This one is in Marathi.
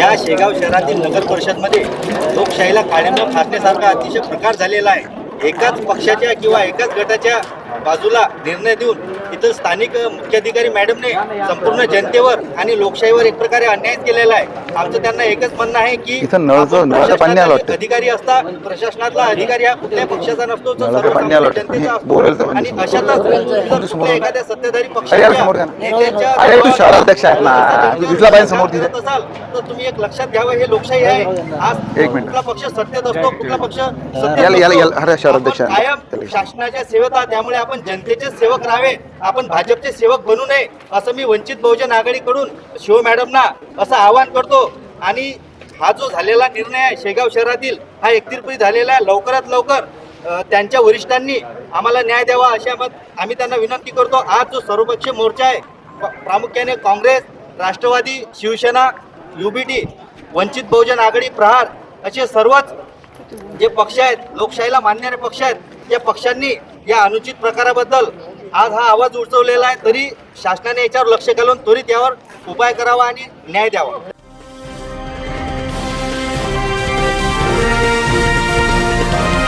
या शेगाव शहरातील नगर परिषदमध्ये लोकशाहीला काळेंबा फासण्यासारखा अतिशय प्रकार झालेला आहे. एकाच पक्षाच्या किंवा एकाच गटाच्या बाजूला निर्णय देऊन इथं स्थानिक मुख्याधिकारी मॅडमने संपूर्ण जनतेवर आणि लोकशाहीवर एक प्रकारे अन्याय केलेला आहे आमचं त्यांना एकच म्हणणं आहे की वाटतं. अधिकारी असता प्रशासनातला अधिकारी हा कुठल्याही पक्षाचा नसतो. जनतेचा असतो आणि अशातच कुठल्या एखाद्या सत्ताधारी पक्षाच्या तर तुम्ही एक लक्षात घ्यावं हे लोकशाही आहे आज. कुठला पक्ष सत्तेत असतो कुठला पक्ष सत्तेत आहे. कायम शासनाच्या सेवक आहात त्यामुळे आपण जनतेचे सेवक राहावे आपण भाजपचे सेवक बनू नये असं मी वंचित बहुजन आघाडीकडून शिव मॅडमना असं आवाहन करतो. आणि हा जो झालेला निर्णय आहे शेगाव शहरातील हा एकतीरपरी झालेला आहे. लवकरात लवकर त्यांच्या वरिष्ठांनी आम्हाला न्याय द्यावा अशा मत आम्ही त्यांना विनंती करतो. आज जो सर्वपक्षीय मोर्चा आहे प्रामुख्याने काँग्रेस राष्ट्रवादी शिवसेना युबीटी वंचित बहुजन आघाडी प्रहार असे सर्वच जे पक्ष आहेत लोकशाहीला मानणारे पक्ष आहेत या पक्षांनी या अनुचित प्रकाराबद्दल आज हा आवाज उचवलेला आहे तरी शासनाने याच्यावर लक्ष घालून त्वरित यावर उपाय करावा आणि न्याय द्यावा.